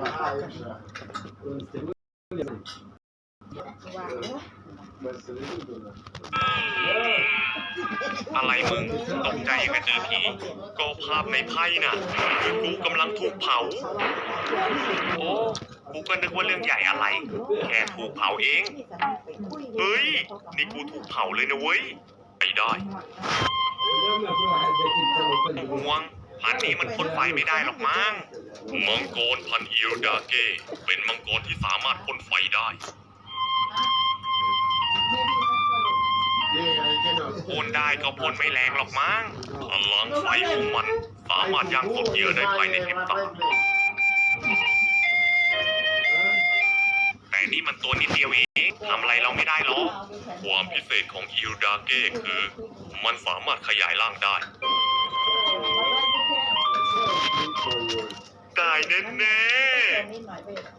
อะไรมึงตกใจยังไงเจอผีก็ภาพในไพ่น่ะคือกูกำลังถูกเผา โอ้กูก็นึกว่าเรื่องใหญ่อะไร แค่ถูกเผาเอง เฮ้ย นี่กูถูกเผาเลยนะเว้ยไม่ได้ห่วงพันนี้มันพ่นไฟไม่ได้หรอกมั้ง มังกรพันอิลดาเกเป็นมังกรที่สามารถพ่นไฟได้พ่นได้ก็พ่นไม่แรงหรอกมั้งพลังไฟของมันสามารถย่างกดเหยื่อได้ภายในพริบตาแต่นี่มันตัวนิดเดียวเองทำอะไรเราไม่ได้หรอกความพิเศษของอิลดาเก้คือ มันสามารถขยายร่างได้ ตายแน่ๆ